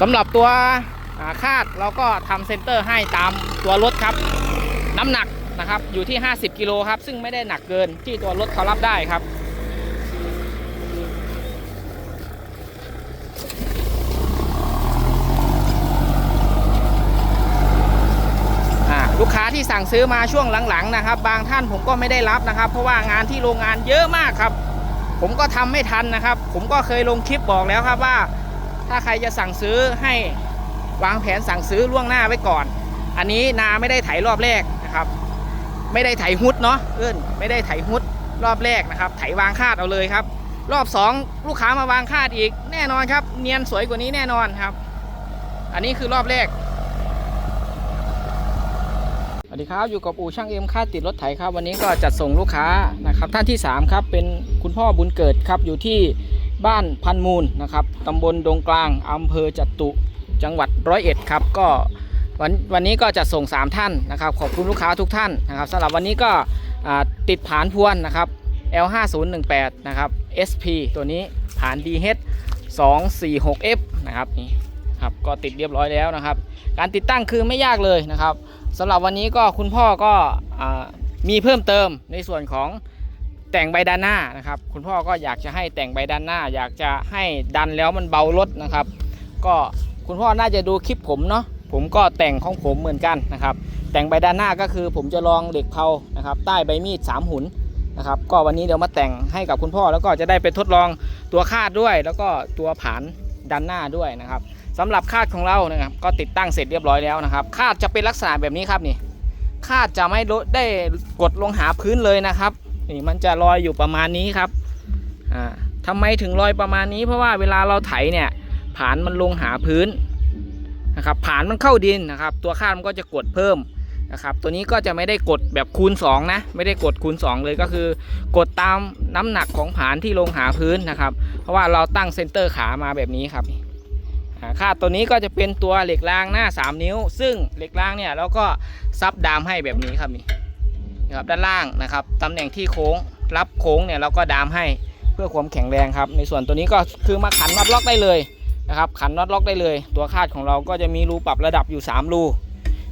สำหรับตัวคาดเราก็ทำเซนเตอร์ให้ตามตัวรถครับ น้ำหนักนะครับอยู่ที่ 50 กิโลครับ ซึ่งไม่ได้หนักเกินที่ตัวรถเขารับได้ครับลูกค้าที่สั่งซื้อมาช่วงหลังๆนะครับ บางท่านผมก็ไม่ได้รับนะครับ เพราะว่างานที่โรงงานเยอะมากครับ ผมก็ทำไม่ทันนะครับ ผมก็เคยลงคลิปบอกแล้วครับว่า ถ้าใครจะสั่งซื้อให้วางแผนสั่งซื้อล่วงหน้าไว้ก่อน อันนี้นาไม่ได้ไถรอบแรกนะครับ ไม่ได้ไถฮุดเนาะเอิ้นไม่ได้ไถฮุดรอบแรกนะครับ ไถวางคาดเอาเลยครับ รอบสองลูกค้ามาวางคาดอีกแน่นอนครับ เนียนสวยกว่านี้แน่นอนครับ อันนี้คือรอบแรกสวัสดีครับอยู่กับอู่ช่างเอ็มค่าติดรถไถครับ วันนี้ก็จัดส่งลูกค้านะครับท่านที่ 3 ครับ เป็นคุณพ่อบุญเกิดครับอยู่ที่ บ้านพันมูลนะครับตำบลดงกลางอำเภอจตุจังหวัดร้อยเอ็ดครับก็วันวันนี้ก็จัดส่ง 3 ท่านนะครับขอบคุณลูกค้าทุกท่านนะครับสำหรับวันนี้ก็ติดผานพวนนะครับ L5018 นะครับ SP ตัวนี้ผาน DH 246F นะครับนี่ครับก็ติดเรียบร้อยแล้วนะครับ การติดตั้งคือไม่ยากเลยนะครับสำหรับวันนี้ก็คุณพ่อก็อมีเพิ่มเติมในส่วนของ แต่งใบด้านหน้านะครับ คุณพ่อก็อยากจะให้แต่งใบด้านหน้า อยากจะให้ดันแล้วมันเบารถนะครับ ก็คุณพ่อน่าจะดูคลิปผมเนาะผมก็แต่งของผมเหมือนกันนะครับ แต่งใบด้านหน้าก็คือผมจะลองเหล็กเผานะครับ ใต้ใบมีดสามหุนนะครับ ก็วันนี้เดี๋ยวมาแต่งให้กับคุณพ่อแล้วก็จะได้ไปทดลองตัวคาดด้วย แล้วก็ตัวผานด้านหน้าด้วยนะครับสำหรับคาดของเรานะครับก็ติดตั้งเสร็จเรียบร้อยแล้วนะครับ คาดจะเป็นลักษณะแบบนี้ครับนี่คาดจะไม่ได้กดลงหาพื้นเลยนะครับ นี่มันจะลอยอยู่ประมาณนี้ครับอ่าทำไมถึงลอยประมาณนี้ เพราะว่าเวลาเราไถเนี่ยผานมันลงหาพื้นนะครับผานมันเข้าดินนะครับ ตัวคาดมันก็จะกดเพิ่มนะครับตัวนี้ก็จะไม่ได้กดแบบคูณ 2 นะ ไม่ได้กดคูณ 2 เลยก็คือ กดตามน้ำหนักของผานที่ลงหาพื้นนะครับ เพราะว่าเราตั้งเซนเตอร์ขามาแบบนี้ครับอ่าคาดตัวนี้ก็จะเป็นตัวเหล็กรางหน้า 3 นิ้ว ซึ่งเหล็กรางเนี่ยเราก็ซับดามให้แบบนี้ครับนี่ นะครับด้านล่างนะครับตำแหน่งที่โค้งรับโค้งเนี่ยเราก็ดามให้เพื่อความแข็งแรงครับ ในส่วนตัวนี้ก็คือมาขันน็อตล็อกได้เลยนะครับขันน็อตล็อกได้เลย ตัวคาดของเราก็จะมีรูปรับระดับอยู่ 3 รู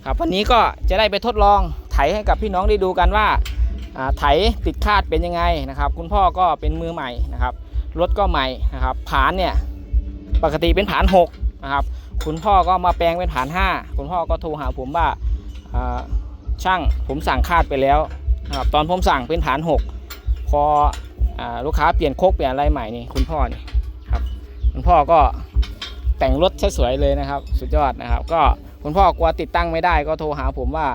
ครับวันนี้ก็จะได้ไปทดลองไถให้กับพี่น้องได้ดูกันว่าไถติดคาดเป็นยังไงนะครับ คุณพ่อก็เป็นมือใหม่นะครับรถก็ใหม่นะครับผานเนี่ยปกติเป็นผาน6นะครับคุณพ่อก็มาแปลงเป็นผาน 5 คุณพ่อก็โทรหาผมว่า ช่างผมสั่งคาดไปแล้วนะครับตอนผมสั่งเป็นผาน 6 พออลูกค้าเปลี่ยนโคกเปลี่ยนอะไรใหม่นี่คุณพ่อนี่ครับคุณพ่อก็แต่งรถสวยๆเลยนะครับ สุดยอดนะครับ ก็คุณพ่อกลัวติดตั้งไม่ได้ก็โทรหาผมว่า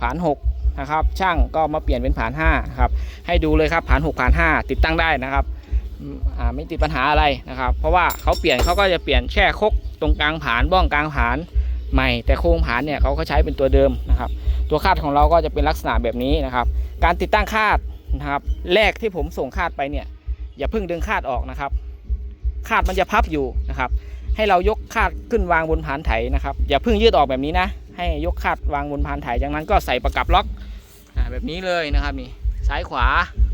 ผาน 6 นะครับ ช่างก็มาเปลี่ยนเป็นผาน5ครับให้ดูเลยครับผาน6ผาน5 ติดตั้งได้นะครับไม่ติดปัญหาอะไรนะครับ เพราะว่าเขาเปลี่ยนเขาก็จะเปลี่ยนแช่คกตรงกลางผานบ้องกลางผานใหม่ แต่โครงผานเนี่ยเขาก็ใช้เป็นตัวเดิมนะครับ ตัวคาดของเราก็จะเป็นลักษณะแบบนี้นะครับ การติดตั้งคาดนะครับ แรกที่ผมส่งคาดไปเนี่ยอย่าเพิ่งดึงคาดออกนะครับ คาดมันจะพับอยู่นะครับ ให้เรายกคาดขึ้นวางบนผานไถนะครับ อย่าเพิ่งยืดออกแบบนี้นะ ให้ยกคาดวางบนผานไถจากนั้นก็ใส่ประกับล็อกอแบบนี้เลยนะครับนี่ซ้ายขวา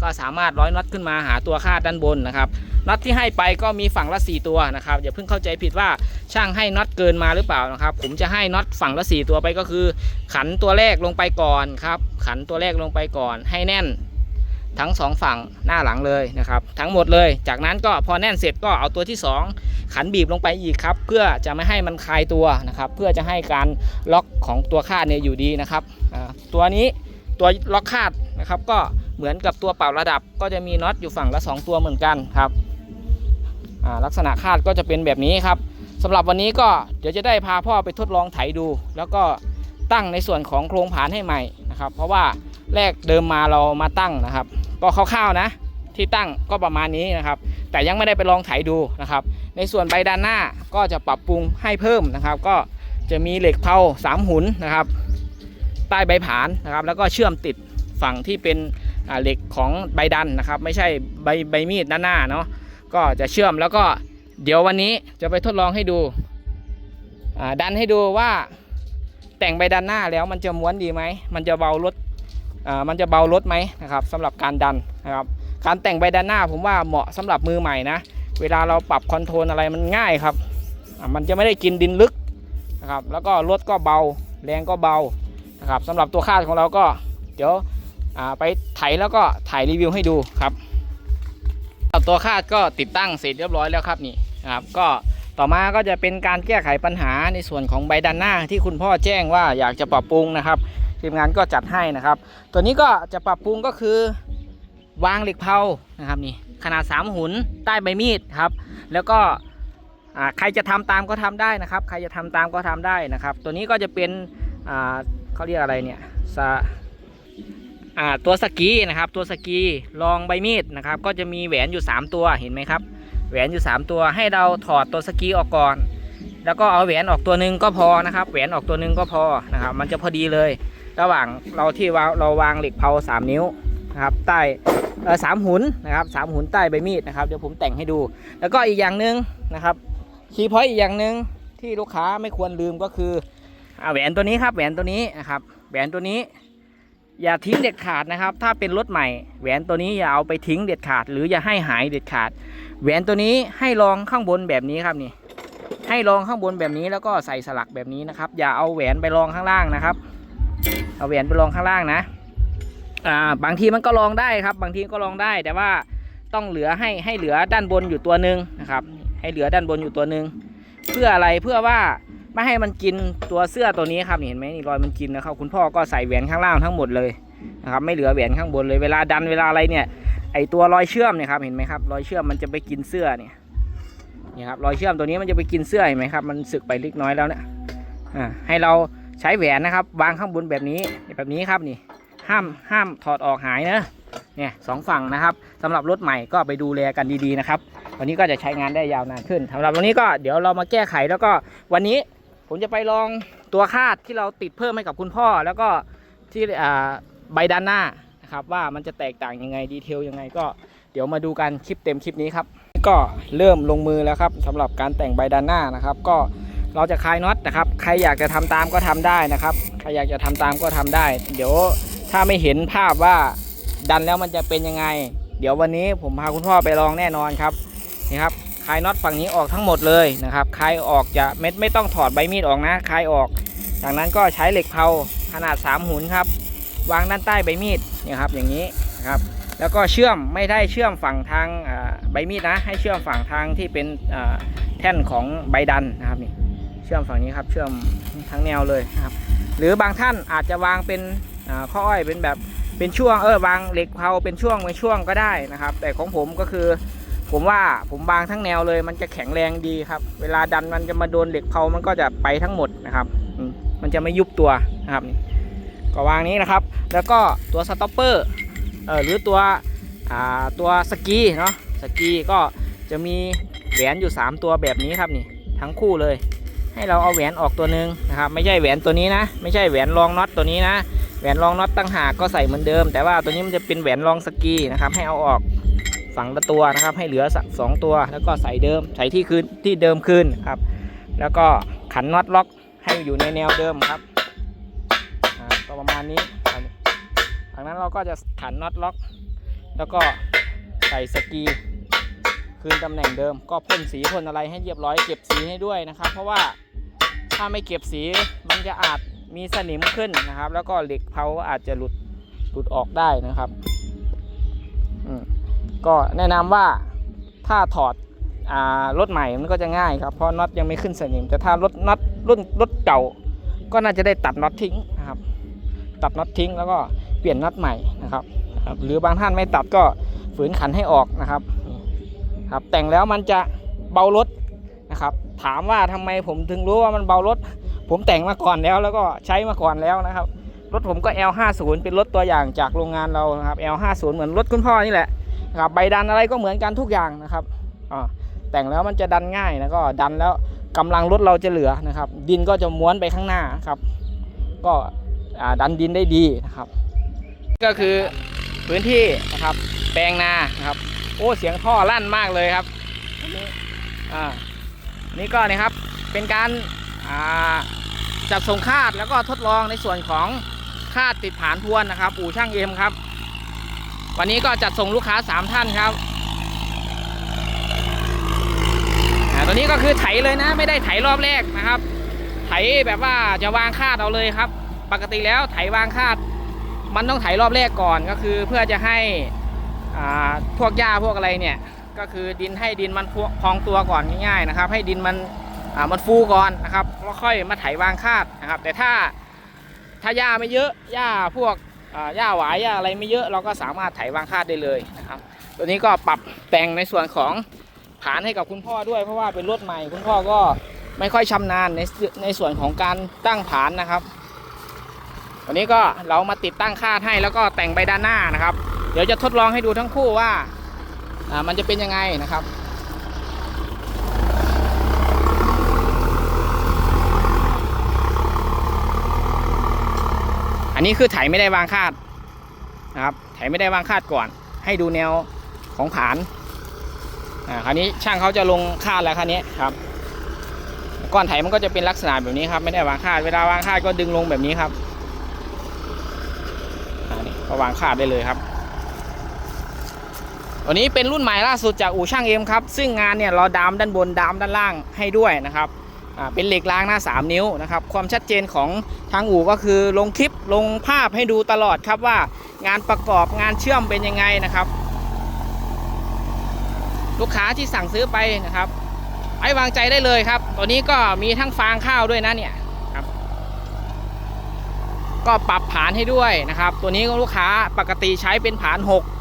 ก็สามารถร้อยน็อตขึ้นมาหาตัวคาดด้านบนนะครับน็อตที่ให้ไปก็มีฝั่งละ 4 ตัวนะครับอย่าเพิ่งเข้าใจผิดว่า ช่างให้น็อตเกินมาหรือเปล่านะครับ ผมจะให้น็อตฝั่งละ 4 ตัวไปก็คือ ขันตัวแรกลงไปก่อนครับ ขันตัวแรกลงไปก่อน ให้แน่นทั้งสองฝั่งหน้าหลังเลยนะครับ ทั้งหมดเลย จากนั้นก็พอแน่นเสร็จก็เอาตัวที่ 2 ขันบีบลงไปอีกครับ เพื่อจะไม่ให้มันคลายตัวนะครับ เพื่อจะให้การล็อกของตัวคาดเนี่ยอยู่ดีนะครับตัวนี้ตัวล็อกคาดนะครับก็เหมือนกับตัวเป่าระดับก็จะมีน็อตอยู่ฝั่งละ 2 ตัวเหมือนกันครับลักษณะคาดก็จะเป็นแบบนี้ครับ สำหรับวันนี้ก็เดี๋ยวจะได้พาพ่อไปทดลองไถดู แล้วก็ตั้งในส่วนของโครงผานให้ใหม่นะครับ เพราะว่าแรกเดิมมาเรามาตั้งนะครับ ก็คร่าวๆนะ ที่ตั้งก็ประมาณนี้นะครับ แต่ยังไม่ได้ไปลองไถดูนะครับ ในส่วนใบด้านหน้าก็จะปรับปรุงให้เพิ่มนะครับ ก็จะมีเหล็กเผาสามหุนนะครับ ใต้ใบผานนะครับ แล้วก็เชื่อมติดฝั่งที่เป็นเหล็กของใบดันนะครับ ไม่ใช่ใบใบมีดด้านหน้าเนาะก็จะเชื่อมแล้วก็ เดี๋ยววันนี้จะไปทดลองให้ดูดันให้ดูว่าแต่งใบดันหน้าแล้วมันจะม้วนดีไหม มันจะเบารถมันจะเบารถไหมนะครับสำหรับการดันนะครับ การแต่งใบดันหน้าผมว่าเหมาะสำหรับมือใหม่นะ เวลาเราปรับคอนโทรลอะไรมันง่ายครับ มันจะไม่ได้กินดินลึกนะครับ แล้วก็รถก็เบา แรงก็เบานะครับสำหรับตัวคาดของเราก็เดี๋ยวอ่าไปไถแล้วก็ถ่ายรีวิวให้ดูครับตัวคาดก็ติดตั้งเสร็จเรียบร้อยแล้วครับนี่ นะครับก็ต่อมาก็จะเป็นการแก้ไขปัญหาในส่วนของใบด้านหน้าที่คุณพ่อแจ้งว่าอยากจะปรับปรุงนะครับทีมงานก็จัดให้นะครับ ตัวนี้ก็จะปรับปรุงก็คือ วางเหล็กเผานะครับนี่ขนาด 3 หุนใต้ใบมีดครับ แล้วก็ใครจะทำตามก็ทำได้นะครับ ใครจะทำตามก็ทำได้นะครับ ตัวนี้ก็จะเป็นเขาเรียกอะไรเนี่ยสตัวสกีนะครับ ตัวสกีรองใบมีดนะครับ ก็จะมีแหวนอยู่ 3 ตัวเห็นไหมครับ แหวนอยู่ 3 ตัวให้เราถอดตัวสกีออกก่อน แล้วก็เอาแหวนออกตัวหนึ่งก็พอนะครับ แหวนออกตัวหนึ่งก็พอนะครับ มันจะพอดีเลย ระหว่างเราที่วางเราวางเหล็กเผา3 นิ้วนะครับใต้สามหุนนะครับสามหุนใต้ใบมีดนะครับเดี๋ยวผมแต่งให้ดู แล้วก็อีกอย่างหนึ่งนะครับคีย์พอยต์อีกอย่างหนึ่งที่ลูกค้าไม่ควรลืมก็คืออ่าแหวนตัวนี้ครับแหวนตัวนี้นะครับแหวนตัวนี้ อย่าทิ้งเด็ดขาดนะครับ ถ้าเป็นรถใหม่ แหวนตัวนี้อย่าเอาไปทิ้งเด็ดขาด หรืออย่าให้หายเด็ดขาด แหวนตัวนี้ให้รองข้างบนแบบนี้ครับนี่ให้รองข้างบนแบบนี้แล้วก็ใส่สลักแบบนี้นะครับ อย่าเอาแหวนไปรองข้างล่างนะครับ เอาแหวนไปรองข้างล่างนะอ่าบางทีมันก็ลองได้ครับ บางทีก็ลองได้แต่ว่าต้องเหลือให้ให้เหลือด้านบนอยู่ตัวหนึ่งนะครับ ให้เหลือด้านบนอยู่ตัวหนึ่งเพื่ออะไรเพื่อว่า ไม่ให้มันกินตัวเสื้อตัวนี้ครับนี่เห็นไหมนี่รอยมันกินนะครับ คุณพ่อก็ใส่แหวนข้างล่างทั้งหมดเลยนะครับไม่เหลือแหวนข้างบนเลยเวลาดันเวลาอะไรเนี่ย ไอตัวรอยเชื่อมเนี่ยครับเห็นไหมครับรอยเชื่อมมันจะไปกินเสื้อเนี่ยนี่ครับรอยเชื่อมตัวนี้มันจะไปกินเสื้อเห็นไหมครับมันสึกไปเล็กน้อยแล้วเนี่ยอ่าให้เราใช้แหวนนะครับ วางข้างบนแบบนี้แบบนี้ครับนี่ ห้ามห้ามถอดออกหายนะเนี่ยสองฝั่งนะครับสำหรับรถใหม่ก็ไปดูแลกันดีๆนะครับวันนี้ก็จะใช้งานได้ยาวนานขึ้นสำหรับวันนี้ก็เดี๋ยวเรามาแก้ไขแล้วก็วันนี้ ผมจะไปลองตัวคาดที่เราติดเพิ่มให้กับคุณพ่อ แล้วก็ที่ใบด้านหน้านะครับว่ามันจะแตกต่างยังไงดีเทลยังไงก็เดี๋ยวมาดูกันคลิปเต็มคลิปนี้ครับ ก็เริ่มลงมือแล้วครับสำหรับการแต่งใบด้านหน้านะครับ ก็เราจะคลายน็อตนะครับ ใครอยากจะทำตามก็ทำได้นะครับ ใครอยากจะทำตามก็ทำได้ เดี๋ยวถ้าไม่เห็นภาพว่าดันแล้วมันจะเป็นยังไง เดี๋ยววันนี้ผมพาคุณพ่อไปลองแน่นอนครับนี่ครับ คลายน็อตฝั่งนี้ออกทั้งหมดเลยนะครับคลายออกจะไม่ไม่ต้องถอดใบมีดออกนะคลายออก จากนั้นก็ใช้เหล็กเผาขนาด 3 หุนครับ วางด้านใต้ใบมีดเนี่ยครับอย่างนี้นะครับแล้วก็เชื่อมไม่ได้เชื่อมฝั่งทางใบมีดนะ ให้เชื่อมฝั่งทางที่เป็นแท่นของใบดันนะครับนี่เชื่อมฝั่งนี้ครับเชื่อมทั้งแนวเลยนะครับหรือบางท่านอาจจะวางเป็นข้ออ้อยเป็นแบบเป็นช่วงเออวางเหล็กเผาเป็นช่วงเป็นช่วงก็ได้นะครับ แต่ของผมก็คือ ผมว่าผมวางทั้งแนวเลย มันจะแข็งแรงดีครับ เวลาดันมันจะมาโดนเหล็กเผามันก็จะไปทั้งหมดนะครับ มันจะไม่ยุบตัวนะครับนี่ก็วางนี้นะครับ แล้วก็ตัวสต็อปเปอร์เออหรือตัวอ่าตัวสกีเนาะสกีก็จะมีแหวนอยู่ 3 ตัวแบบนี้ครับนี่ทั้งคู่เลย ให้เราเอาแหวนออกตัวหนึ่งนะครับ ไม่ใช่แหวนตัวนี้นะ ไม่ใช่แหวนรองน็อตตัวนี้นะแหวนรองน็อตตั้งหากก็ใส่เหมือนเดิม แต่ว่าตัวนี้มันจะเป็นแหวนรองสกีนะครับให้เอาออก ฝั่งละตัวนะครับ ให้เหลือสักสองตัว แล้วก็ใส่เดิมใส่ที่คืนที่เดิมคืนครับ แล้วก็ขันน็อตล็อกให้อยู่ในแนวเดิมครับก็ประมาณนี้ครับจากนั้นเราก็จะขันน็อตล็อก แล้วก็ใส่สกีคืนตำแหน่งเดิม ก็พ่นสีพ่นอะไรให้เรียบร้อยเก็บสีให้ด้วยนะครับ เพราะว่าถ้าไม่เก็บสีมันจะอาจมีสนิมขึ้นนะครับ แล้วก็เหล็กเผาอาจจะหลุดหลุดออกได้นะครับ อืม ก็แนะนำว่าถ้าถอดอ่ารถใหม่มันก็จะง่ายครับเพราะน็อตยังไม่ขึ้นสนิมแต่ถ้ารถน็อตรุ่นรถเก่า ก็น่าจะได้ตัดน็อตทิ้งนะครับ ตัดน็อตทิ้งแล้วก็เปลี่ยนน็อตใหม่นะครับ หรือบางท่านไม่ตัดก็ฝืนขันให้ออกนะครับครับ แต่งแล้วมันจะเบารถนะครับ ถามว่าทำไมผมถึงรู้ว่ามันเบารถ ผมแต่งมาก่อนแล้ว แล้วก็ใช้มาก่อนแล้วนะครับรถผมก็ L50 เป็นรถตัวอย่างจากโรงงานเรานะครับ L50 เหมือนรถคุณพ่อนี่แหละ นะครับใบดันอะไรก็เหมือนกันทุกอย่างนะครับแต่งแล้วมันจะดันง่ายแล้วก็ดันแล้วกำลังรถเราจะเหลือนะครับ ดินก็จะม้วนไปข้างหน้าครับ ก็ดันดินได้ดีนะครับ ก็คือพื้นที่นะครับ แปลงนานะครับ โอ้เสียงท่อลั่นมากเลยครับนี่อ่านี่ก็นะครับเป็นการอ่าจัดส่งคาดแล้วก็ทดลองในส่วนของคาดติดฐานทวนนะครับ อู่ช่างเอ็มครับ วันนี้ก็จัดส่งลูกค้า 3 ท่านครับตัวนี้ก็คือไถเลยนะ ไม่ได้ไถรอบแรกนะครับ ไถแบบว่าจะวางคาดเอาเลยครับ ปกติแล้วไถวางคาด มันต้องไถรอบแรกก่อนก็คือเพื่อจะให้พวกหญ้าพวกอะไรเนี่ย ก็คือดินให้ดินมันพองตัวก่อนง่ายๆนะครับ ให้ดินมันมันฟูก่อนนะครับแล้วค่อยมาไถวางคาดนะครับ แต่ถ้าถ้าหญ้าไม่เยอะหญ้าพวก หญ้าหวายหญ้าอะไรไม่เยอะเราก็สามารถไถวางคาดได้เลยนะครับ ตัวนี้ก็ปรับแต่งในส่วนของผานให้กับคุณพ่อด้วย เพราะว่าเป็นรถใหม่คุณพ่อก็ไม่ค่อยชำนาญในในส่วนของการตั้งผานนะครับวันนี้ก็เรามาติดตั้งคาดให้แล้วก็แต่งไปด้านหน้านะครับ เดี๋ยวจะทดลองให้ดูทั้งคู่ว่ามันจะเป็นยังไงนะครับ อันนี้คือไถไม่ได้วางคาดนะครับ ไถไม่ได้วางคาดก่อน ให้ดูแนวของผานอ่าคราวนี้ช่างเขาจะลงคาดแล้วคราวนี้ครับก้อนไถมันก็จะเป็นลักษณะแบบนี้ครับไม่ได้วางคาดเวลาวางคาดก็ดึงลงแบบนี้ครับอ่านี่ก็วางคาดได้เลยครับตัวนี้เป็นรุ่นใหม่ล่าสุดจากอู่ช่างเอ็มครับ ซึ่งงานเนี่ยเราดามด้านบนดามด้านล่างให้ด้วยนะครับ เป็นเหล็กรางหน้า 3 นิ้วนะครับความชัดเจนของทางอู่ก็คือลงคลิปลงภาพให้ดูตลอดครับว่างานประกอบงานเชื่อมเป็นยังไงนะครับ ลูกค้าที่สั่งซื้อไปนะครับไว้วางใจได้เลยครับ ตัวนี้ก็มีทั้งฟางข้าวด้วยนะเนี่ยครับ ก็ปรับผานให้ด้วยนะครับ ตัวนี้ลูกค้าปกติใช้เป็นผาน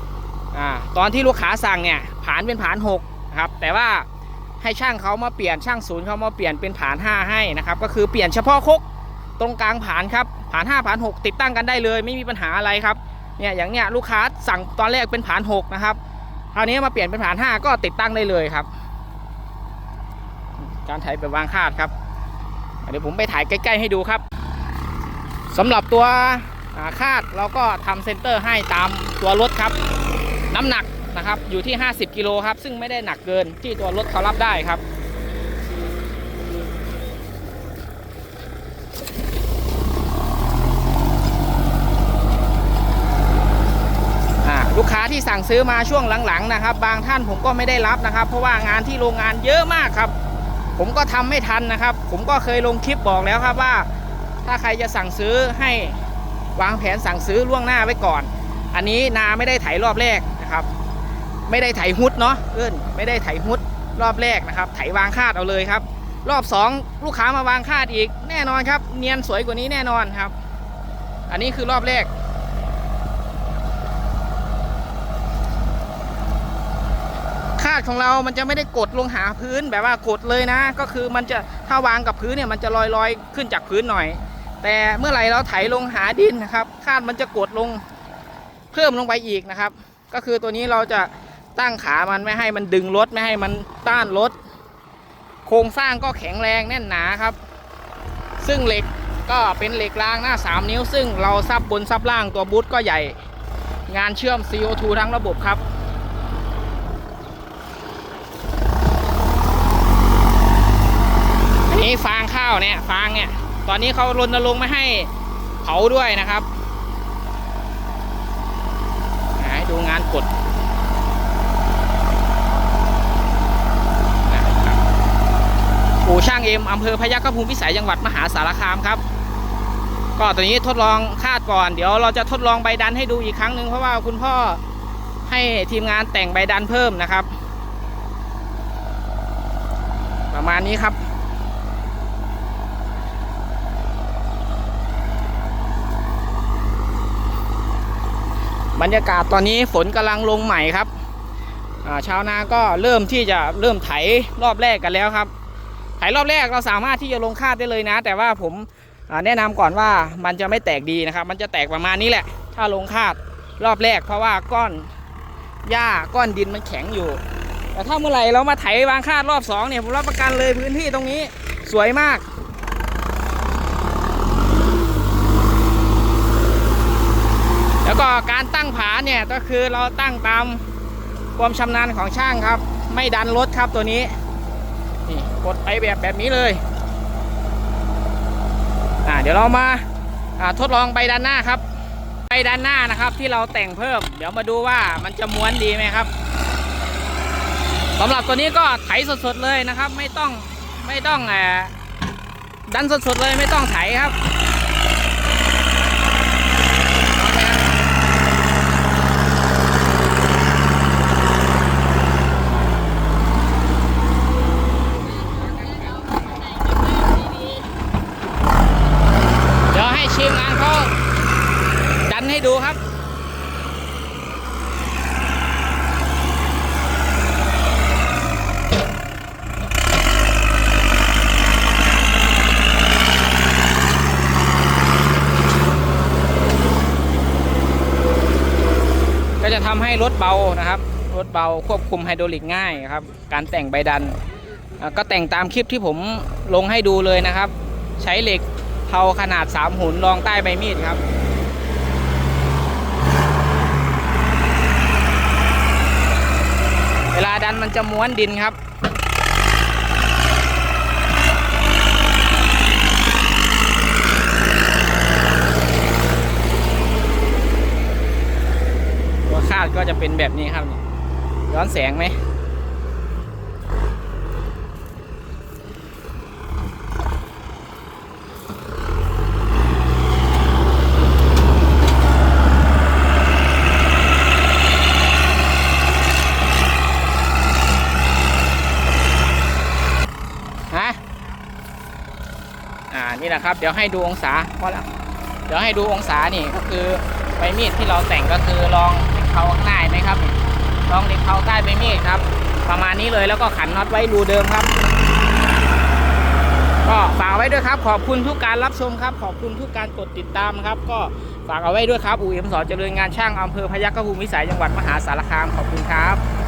6อ่าตอนที่ลูกค้าสั่งเนี่ยผานเป็นผาน6นะครับแต่ว่า ให้ช่างเขามาเปลี่ยนช่างศูนย์เขามาเปลี่ยนเป็นผาน 5 ให้นะครับ ก็คือเปลี่ยนเฉพาะคกตรงกลางผานครับผาน 5 ผาน 6 ติดตั้งกันได้เลย ไม่มีปัญหาอะไรครับเนี่ยอย่างเนี้ยลูกค้าสั่งตอนแรกเป็นผาน6นะครับคราวนี้มาเปลี่ยนเป็นผาน 5 ก็ติดตั้งได้เลยครับ การถ่ายแบบวางคาดครับเดี๋ยวผมไปถ่ายใกล้ๆให้ดูครับสำหรับตัวคาดเราก็ทำเซนเตอร์ให้ตามตัวรถครับ น้ำหนัก นะครับอยู่ที่ 50 กิโลครับ ซึ่งไม่ได้หนักเกินที่ตัวรถเขารับได้ครับอ่าลูกค้าที่สั่งซื้อมาช่วงหลังๆนะครับ บางท่านผมก็ไม่ได้รับนะครับ เพราะว่างานที่โรงงานเยอะมากครับ ผมก็ทำไม่ทันนะครับ ผมก็เคยลงคลิปบอกแล้วครับว่า ถ้าใครจะสั่งซื้อให้วางแผนสั่งซื้อล่วงหน้าไว้ก่อน อันนี้นาไม่ได้ไถรอบแรกนะครับ ไม่ได้ไถฮุดเนาะเอิ้นไม่ได้ไถฮุดรอบแรกนะครับ ไถวางคาดเอาเลยครับ รอบสองลูกค้ามาวางคาดอีกแน่นอนครับ เนียนสวยกว่านี้แน่นอนครับ อันนี้คือรอบแรก คาดของเรามันจะไม่ได้กดลงหาพื้นแบบว่ากดเลยนะ ก็คือมันจะถ้าวางกับพื้นเนี่ยมันจะลอยลอยขึ้นจากพื้นหน่อย แต่เมื่อไหร่เราไถลงหาดินนะครับ คาดมันจะกดลงเพิ่มลงไปอีกนะครับ ก็คือตัวนี้เราจะ ตั้งขามันไม่ให้มันดึงรถไม่ให้มันต้านรถ โครงสร้างก็แข็งแรงแน่นหนาครับ ซึ่งเหล็กก็เป็นเหล็กรางหน้า 3 นิ้ว ซึ่งเราซับบนซับล่างตัวบูทก็ใหญ่ งานเชื่อม CO2 ทั้งระบบครับอันนี้ฟางข้าวเนี่ยฟางเนี่ยตอนนี้เขารณรงค์ไม่ให้เผาด้วยนะครับ ให้ดูงานกดนะครับ อู่ช่างเอ็มอำเภอพยัคฆภูมิพิสัยจังหวัดมหาสารคามครับ ก็ตอนนี้ทดลองคาดก่อน เดี๋ยวเราจะทดลองใบดันให้ดูอีกครั้งหนึ่งเพราะว่าคุณพ่อให้ทีมงานแต่งใบดันเพิ่มนะครับ ประมาณนี้ครับบรรยากาศตอนนี้ฝนกำลังลงใหม่ครับชาวนาก็เริ่มที่จะเริ่มไถรอบแรกกันแล้วครับ ไถรอบแรกเราสามารถที่จะลงคาดได้เลยนะ แต่ว่าผมแนะนำก่อนว่ามันจะไม่แตกดีนะครับ มันจะแตกประมาณนี้แหละ ถ้าลงคาดรอบแรก เพราะว่าก้อนหญ้าก้อนดินมันแข็งอยู่ แต่ถ้าเมื่อไหร่เรามาไถวางคาดรอบสองเนี่ยผมรับประกันเลยพื้นที่ตรงนี้สวยมากแล้วก็การตั้งผาเนี่ยก็คือเราตั้งตามความชำนาญของช่างครับ ไม่ดันรถครับตัวนี้ กดไปแบบแบบนี้เลยอ่าเดี๋ยวเรามาอ่าทดลองไปด้านหน้าครับไปด้านหน้านะครับที่เราแต่งเพิ่ม เดี๋ยวมาดูว่ามันจะม้วนดีไหมครับสำหรับตัวนี้ก็ไถสดๆเลยนะครับ ไม่ต้องไม่ต้องแอบดันสดๆเลยไม่ต้องไถครับ เดี๋ยวให้ทีมงานเขาดันให้ดูครับ ก็จะ ทำให้รถเบานะครับรถเบาควบคุมไฮดรอลิกง่ายครับ การแต่งใบดัน ก็แต่งตามคลิปที่ผมลงให้ดูเลยนะครับ ใช้เหล็กเผาขนาด 3 หุ่นรองใต้ใบมีดครับเวลาดันมันจะม้วนดินครับาดก็จะเป็นแบบนี้ครับ ย้อนแสงไหมฮะอ่านี่แหละครับเดี๋ยวให้ดูองศาเพอแล้วเดี๋ยวให้ดูองศานี่ก็คือใบมีดที่เราแต่งก็คือลอง เขาข้างหน้าเห็นไหมครับลองเล็กเขาใต้ไม่มีครับ ประมาณนี้เลยแล้วก็ขันน็อตไว้รูเดิมครับ ก็ฝากไว้ด้วยครับ ขอบคุณทุกการรับชมครับ ขอบคุณทุกการกดติดตามครับ ก็ฝากเอาไว้ด้วยครับอู่เอ็มสอเจริญงานช่างอำเภอพยัคฆภูมิวิสัยจังหวัดมหาสารคามขอบคุณครับ